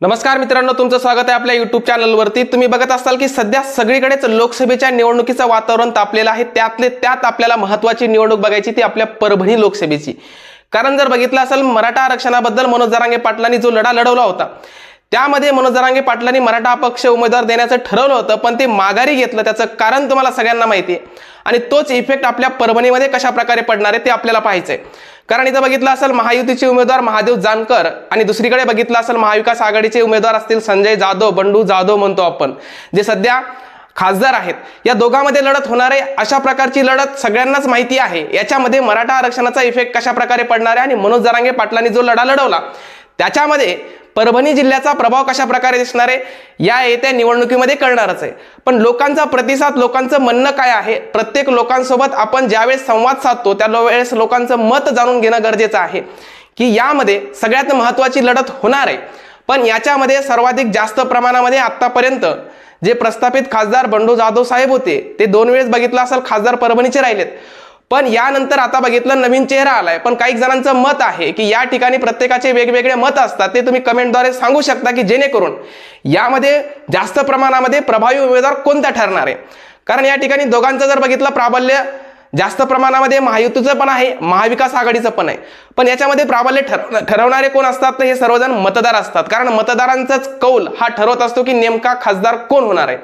नमस्कार मित्रांनो तुमचं स्वागत आहे आपल्या युट्यूब चॅनलवरती तुम्ही बघत असाल की सध्या सगळीकडेच लोकसभेच्या निवडणुकीचं वातावरण तापलेलं आहे. त्यातले त्यात आपल्याला महत्त्वाची निवडणूक बघायची ती आपल्या परभणी लोकसभेची. कारण जर बघितलं असेल मराठा आरक्षणाबद्दल मनोज जरांगे पाटलांनी जो लढा लढवला होता त्यामध्ये मनोज जरांगे पाटलांनी मराठा अपक्ष उमेदवार देण्याचं ठरवलं होतं पण ते माघारी घेतलं. त्याचं कारण तुम्हाला सगळ्यांना माहिती आहे. आणि तोच इफेक्ट आपल्या परभणीमध्ये कशा प्रकारे पडणार आहे ते आपल्याला पाहायचं आहे. कारण इथं बघितलं असेल महायुतीचे उमेदवार महादेव जानकर आणि दुसरीकडे बघितलं असेल महाविकास आघाडीचे उमेदवार असतील संजय जाधव बंडू जाधव म्हणतो आपण. जे सध्या खासदार आहेत या दोघांमध्ये लढत होणार आहे. अशा प्रकारची लढत सगळ्यांनाच माहिती आहे. याच्यामध्ये मराठा आरक्षणाचा इफेक्ट कशा प्रकारे पडणार आहे? आणि मनोज जरांगे पाटलांनी जो लढा लढवला त्याच्यामध्ये परभणी जिल्ह्याचा प्रभाव कशा प्रकारे दिसणार आहे या येत्या निवडणुकीमध्ये कळणारच आहे. पण लोकांचा प्रतिसाद लोकांचं म्हणणं काय आहे? प्रत्येक लोकांसोबत आपण ज्यावेळेस संवाद साधतो त्यावेळेस लोकांचं मत जाणून घेणं गरजेचं आहे. की यामध्ये सगळ्यात महत्त्वाची लढत होणार आहे. पण याच्यामध्ये सर्वाधिक जास्त प्रमाणामध्ये आत्तापर्यंत जे प्रस्थापित खासदार बंडू जाधव साहेब होते ते दोन वेळेस बघितलं असेल खासदार परभणीचे राहिलेत. पण यानंतर आता बघितलं नवीन चेहरा आलाय. पण काही जणांचं मत आहे की या ठिकाणी प्रत्येकाचे वेगवेगळे मत असतात ते तुम्ही कमेंटद्वारे सांगू शकता की जेणेकरून यामध्ये जास्त प्रमाणामध्ये प्रभावी उमेदवार कोणता ठरणार आहे? कारण या ठिकाणी दोघांचं जर बघितलं प्राबल्य जास्त प्रमाणामध्ये महायुतीचं पण आहे महाविकास आघाडीचं पण आहे. पण याच्यामध्ये प्राबल्य ठर ठरवणारे कोण असतात तर हे सर्वजण मतदार असतात. कारण मतदारांचाच कौल हा ठरवत असतो की नेमका खासदार कोण होणार आहे?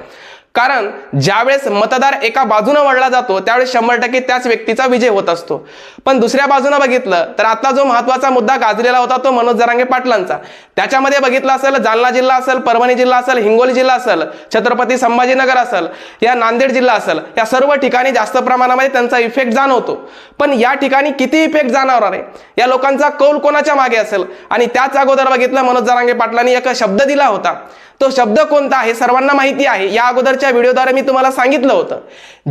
कारण ज्यावेळेस मतदार एका बाजूने वळला जातो त्यावेळेस शंभर टक्के त्याच व्यक्तीचा विजय होत असतो. पण दुसऱ्या बाजूने बघितलं तर आता जो महत्त्वाचा मुद्दा गाजलेला होता तो मनोज जरांगे पाटलांचा. त्याच्यामध्ये बघितलं असेल जालना जिल्हा असेल परभणी जिल्हा असेल हिंगोली जिल्हा असेल छत्रपती संभाजीनगर असेल या नांदेड जिल्हा असेल या सर्व ठिकाणी जास्त प्रमाणामध्ये त्यांचा इफेक्ट जाणवतो. पण या ठिकाणी किती इफेक्ट जाणवणार आहे या लोकांचा कौल कोणाच्या मागे असेल? आणि त्याच अगोदर बघितलं मनोज जरांगे पाटलांनी एक शब्द दिला होता. तो शब्द कोणता आहे? सर्वांना माहिती आहे. या अगोदरच्या व्हिडिओद्वारे मी तुम्हाला सांगितलं होतं.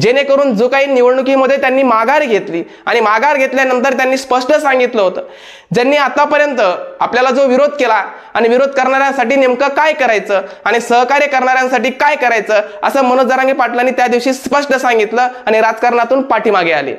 जेणेकरून जो काही निवडणुकीमध्ये त्यांनी माघार घेतली आणि माघार घेतल्यानंतर त्यांनी स्पष्ट सांगितलं होतं. ज्यांनी आतापर्यंत आपल्याला जो विरोध केला आणि विरोध करणाऱ्यांसाठी नेमकं काय करायचं आणि सहकार्य करणाऱ्यांसाठी काय करायचं असं मनोज जरांगे पाटलांनी त्या दिवशी स्पष्ट सांगितलं आणि राजकारणातून पाठीमागे आले.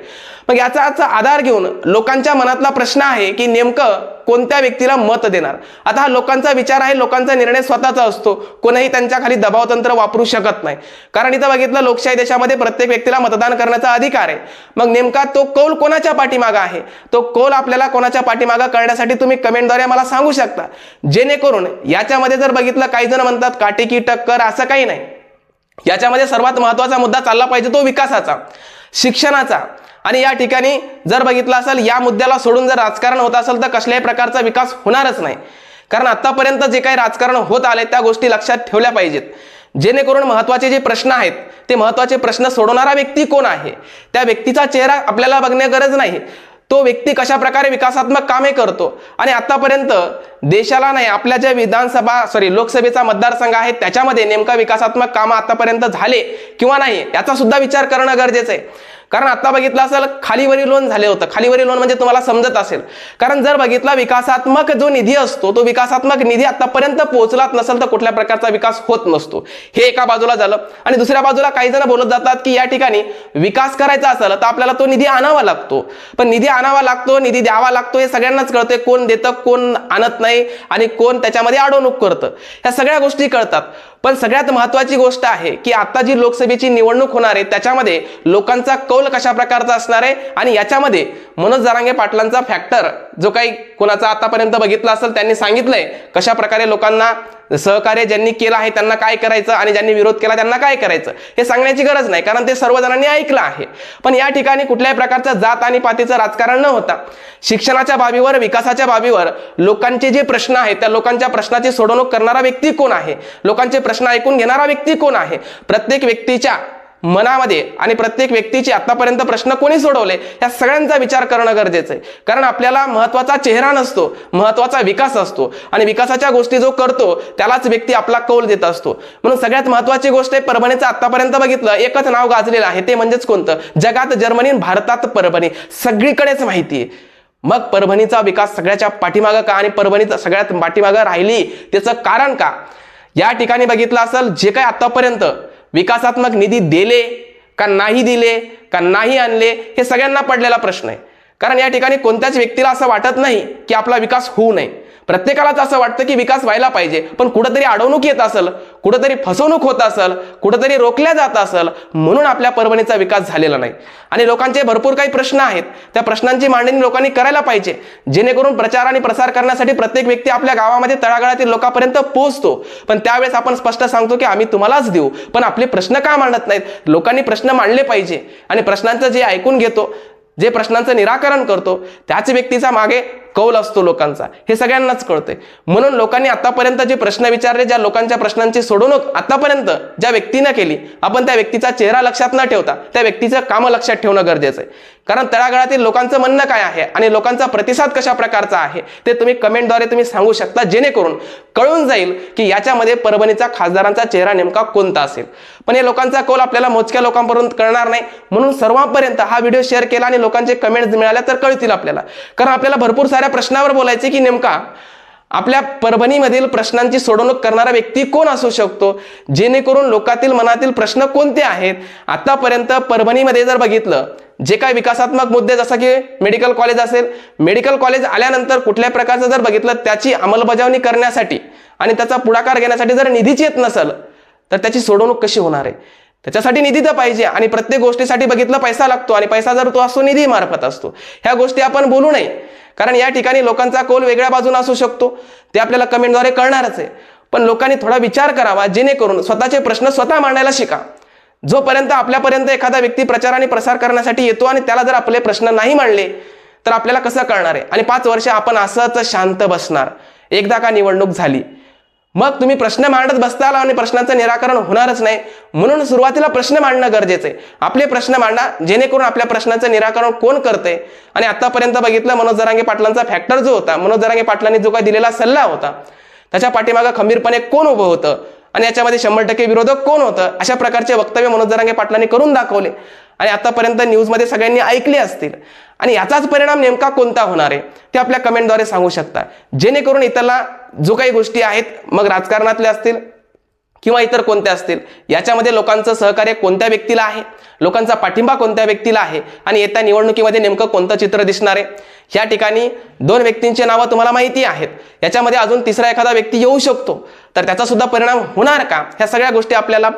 मग याचा आधार घेऊन लोकांच्या मनातला प्रश्न आहे की नेमकं कोणत्या व्यक्तीला मत देणार? आता हा लोकांचा विचार आहे लोकांचा निर्णय स्वतःचा असतो. कोणीही त्यांच्याखाली दबावतंत्र दबाव तंत्र वापरू शकत नाही. कारण इथं बघितलं लोकशाही देशामध्ये प्रत्येक व्यक्तीला मतदान करण्याचा अधिकार आहे. मग नेमका तो कौल कोणाच्या पाठीमागा आहे? तो कौल आपल्याला कोणाच्या पाठीमागा करण्यासाठी तुम्ही कमेंटद्वारे मला सांगू शकता. जेणेकरून याच्यामध्ये जर बघितलं काही जण म्हणतात काटेकी टक्कर असं काही नाही. याच्यामध्ये सर्वात महत्त्वाचा मुद्दा चालला पाहिजे तो विकासाचा. शिक्षणाचा. आणि या ठिकाणी जर बघितलं असेल या मुद्द्याला सोडून जर राजकारण होत असेल तर कसल्याही प्रकारचा विकास होणारच नाही. कारण आतापर्यंत जे काही राजकारण होत आले त्या गोष्टी लक्षात ठेवल्या पाहिजेत. जेणेकरून महत्त्वाचे जे प्रश्न आहेत ते महत्त्वाचे प्रश्न सोडवणारा व्यक्ती कोण आहे? त्या व्यक्तीचा चेहरा आपल्याला बघण्या गरज नाही. तो व्यक्ती कशा प्रकारे विकासात्मक कामे करतो? आणि आतापर्यंत देशाला नाही आपल्या ज्या विधानसभा सॉरी लोकसभेचा मतदारसंघ आहे त्याच्यामध्ये नेमका विकासात्मक कामं आतापर्यंत झाले किंवा नाही याचा सुद्धा विचार करणं गरजेचं आहे. कारण आता बघितलं असेल खालीवरी लोन झाले होतं. खालीवरी लोन म्हणजे तुम्हाला समजत असेल. कारण जर बघितला विकासात्मक जो निधी असतो तो विकासात्मक निधी आतापर्यंत पोहोचलाच नसेल तर कुठल्या प्रकारचा विकास होत नसतो. हे एका बाजूला झालं. आणि दुसऱ्या बाजूला काही जण बोलत जातात की या ठिकाणी विकास करायचा असेल तर आपल्याला तो निधी आणावा लागतो. पण निधी आणावा लागतो निधी द्यावा लागतो हे सगळ्यांनाच कळतंय. कोण देतं कोण आणत नाही आणि कोण त्याच्यामध्ये अडवणूक करतं. ह्या सगळ्या गोष्टी कळतात. पण सगळ्यात महत्वाची गोष्ट आहे की आता जी लोकसभेची निवडणूक होणार आहे त्याच्यामध्ये लोकांचा कौल कशा प्रकारचा असणार आहे? आणि याच्यामध्ये मनोज जरांगे पाटलांचा फॅक्टर जो काही कोणाचा आतापर्यंत बघितला असेल त्यांनी सांगितलंय कशा प्रकारे लोकांना सहकार्य ज्यांनी केलं आहे त्यांना काय करायचं आणि ज्यांनी विरोध केला त्यांना काय करायचं हे सांगण्याची गरज नाही कारण ते सर्वजणांनी ऐकलं आहे. पण या ठिकाणी कुठल्याही प्रकारचं जात आणि पातीचं राजकारण न होता शिक्षणाच्या बाबीवर विकासाच्या बाबीवर लोकांचे जे प्रश्न आहेत त्या लोकांच्या प्रश्नाची सोडवणूक करणारा व्यक्ती कोण आहे? लोकांचे प्रश्न ऐकून घेणारा व्यक्ती कोण आहे? प्रत्येक व्यक्तीच्या मनामध्ये आणि प्रत्येक व्यक्तीचे आतापर्यंत प्रश्न कोणी सोडवले या सगळ्यांचा विचार करणं गरजेचं आहे. कारण आपल्याला महत्त्वाचा चेहरा नसतो महत्त्वाचा विकास असतो. आणि विकासाच्या गोष्टी जो करतो त्यालाच व्यक्ती आपला कौल देत असतो. म्हणून सगळ्यात महत्वाची गोष्ट आहे परभणीचं आतापर्यंत बघितलं एकच नाव गाजलेलं आहे ते म्हणजेच कोणतं? जगात जर्मनी भारतात परभणी. सगळीकडेच माहिती आहे. मग परभणीचा विकास सगळ्याच्या पाठीमागं का आणि परभणीचा सगळ्यात पाठीमागं राहिली त्याचं कारण का? या ठिकाणी बघितलं असेल जे काय आतापर्यंत विकासात्मक निधी दिले का नाही दिले का नाही आणले हे सगळ्यांना पडलेला प्रश्न आहे. कारण या ठिकाणी कोणत्याच व्यक्तीला असं वाटत नाही की आपला विकास होऊ नये. प्रत्येकालाच असं वाटतं की विकास व्हायला पाहिजे पण कुठंतरी अडवणूक येत असेल कुठंतरी फसवणूक होत असेल कुठंतरी रोखल्या जात असेल म्हणून आपल्या परभणीचा विकास झालेला नाही. आणि लोकांचे भरपूर काही प्रश्न आहेत त्या प्रश्नांची मांडणी लोकांनी करायला पाहिजे. जेणेकरून प्रचार आणि प्रसार करण्यासाठी प्रत्येक व्यक्ती आपल्या गावामध्ये तळागाळातील लोकांपर्यंत पोहोचतो. पण त्यावेळेस आपण स्पष्ट सांगतो की आम्ही तुम्हालाच देऊ पण आपले प्रश्न का मांडत नाहीत? लोकांनी प्रश्न मांडले पाहिजे. आणि प्रश्नांचं जे ऐकून घेतो जे प्रश्नांचं निराकरण करतो त्याच व्यक्तीचा मागे कौल असतो लोकांचा. हे सगळ्यांनाच कळतंय. म्हणून लोकांनी आतापर्यंत जे प्रश्न विचारले ज्या लोकांच्या प्रश्नांची सोडवणूक आतापर्यंत ज्या व्यक्तीनं केली आपण त्या व्यक्तीचा चेहरा लक्षात न ठेवता त्या व्यक्तीचं कामं लक्षात ठेवणं गरजेचं आहे. कारण तळागाळातील लोकांचं म्हणणं काय आहे आणि लोकांचा प्रतिसाद कशा प्रकारचा आहे ते तुम्ही कमेंटद्वारे तुम्ही सांगू शकता जेणेकरून कळून जाईल की याच्यामध्ये परभणीचा खासदारांचा चेहरा नेमका कोणता असेल. पण या लोकांचा कौल आपल्याला मोजक्या लोकांपर्यंत कळणार नाही. म्हणून सर्वांपर्यंत हा व्हिडिओ शेअर केला आणि लोकांचे कमेंट्स मिळाल्या तर कळतील आपल्याला. कारण आपल्याला भरपूर साऱ्या प्रश्नावर बोलायचे की नेमका आपल्या परभणीमधील प्रश्नांची सोडवणूक करणारा व्यक्ती कोण असू शकतो? जेणेकरून लोकातील मनातील प्रश्न कोणते आहेत? आतापर्यंत परभणीमध्ये जर बघितलं जे काही विकासात्मक मुद्दे जसं की मेडिकल कॉलेज असेल मेडिकल कॉलेज आल्यानंतर कुठल्या प्रकारचं जर बघितलं त्याची अंमलबजावणी करण्यासाठी आणि त्याचा पुढाकार घेण्यासाठी जर निधीच येत नसेल तर त्याची सोडवणूक कशी होणार आहे? त्याच्यासाठी निधी तर पाहिजे आणि प्रत्येक गोष्टीसाठी बघितलं पैसा लागतो आणि पैसा जर तो असतो निधी मार्फत असतो. ह्या गोष्टी आपण बोलू नये. कारण या ठिकाणी लोकांचा कौल वेगळ्या बाजूने असू शकतो. ते आपल्याला कमेंटद्वारे कळणारच आहे. पण लोकांनी थोडा विचार करावा जेणेकरून स्वतःचे प्रश्न स्वतः मांडायला शिका. जोपर्यंत आपल्यापर्यंत एखादा व्यक्ती प्रचार आणि प्रसार करण्यासाठी येतो आणि त्याला जर आपले प्रश्न नाही मांडले तर आपल्याला कसं कळणार आहे? आणि पाच वर्ष आपण असंच शांत बसणार. एकदा का निवडणूक झाली मग तुम्ही प्रश्न मांडत बसताल आणि प्रश्नाचं निराकरण होणारच नाही. म्हणून सुरुवातीला प्रश्न मांडणं गरजेचं आहे. आपले प्रश्न मांडा जेणेकरून आपल्या प्रश्नाचं निराकरण कोण करते? आणि आतापर्यंत बघितलं मनोज जरांगे पाटलांचा फॅक्टर जो होता मनोज जरांगे पाटलांनी जो काही दिलेला सल्ला होता त्याच्या पाठीमागं खंबीरपणे कोण उभं होतं? आणि याच्यामध्ये शंभर टक्के विरोधक कोण होतं? अशा प्रकारचे वक्तव्य मनोज जरांगे पाटलांनी करून दाखवले. आणि आतापर्यंत न्यूजमध्ये सगळ्यांनी ऐकले असतील. आणि याचाच परिणाम नेमका कोणता होणार आहे ते आपल्या कमेंटद्वारे सांगू शकता. जेणेकरून इतरला जो काही गोष्टी आहेत मग राजकारणातले असतील किंवा इतर कोणत्या असतील याच्यामध्ये लोकांचं सहकार्य कोणत्या व्यक्तीला आहे लोकांचा पाठिंबा कोणत्या व्यक्तीला आहे आणि येत्या निवडणुकीमध्ये नेमकं कोणतं चित्र दिसणार आहे या ठिकाणी दोन व्यक्तींची नावं तुम्हाला माहिती आहेत. याच्यामध्ये अजून तिसरा एखादा व्यक्ती येऊ शकतो. तर त्याचा सुद्धा परिणाम होणार का ह्या सगळ्या गोष्टी आपल्याला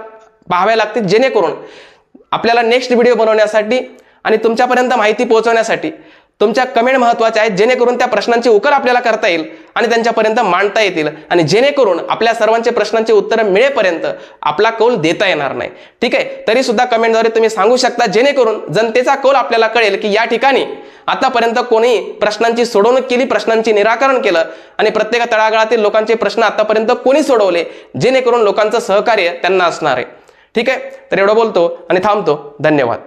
पाहाव्या लागतील. जेणेकरून आपल्याला नेक्स्ट व्हिडिओ बनवण्यासाठी आणि तुमच्यापर्यंत माहिती पोहोचवण्यासाठी तुमच्या कमेंट महत्त्वाच्या आहेत जेणेकरून त्या प्रश्नांची उकर आपल्याला करता येईल आणि त्यांच्यापर्यंत मांडता येतील. आणि जेणेकरून आपल्या सर्वांचे प्रश्नांची उत्तरं मिळेपर्यंत आपला कौल देता येणार नाही. ठीक आहे? तरी सुद्धा कमेंटद्वारे तुम्ही सांगू शकता जेणेकरून जनतेचा कौल आपल्याला कळेल की या ठिकाणी आतापर्यंत कोणी प्रश्नांची सोडवणूक केली प्रश्नांची निराकरण केलं आणि प्रत्येक तळागाळातील लोकांचे प्रश्न आतापर्यंत कोणी सोडवले जेणेकरून लोकांचं सहकार्य त्यांना असणार आहे. ठीक आहे? तर एवढं बोलतो आणि थांबतो. धन्यवाद.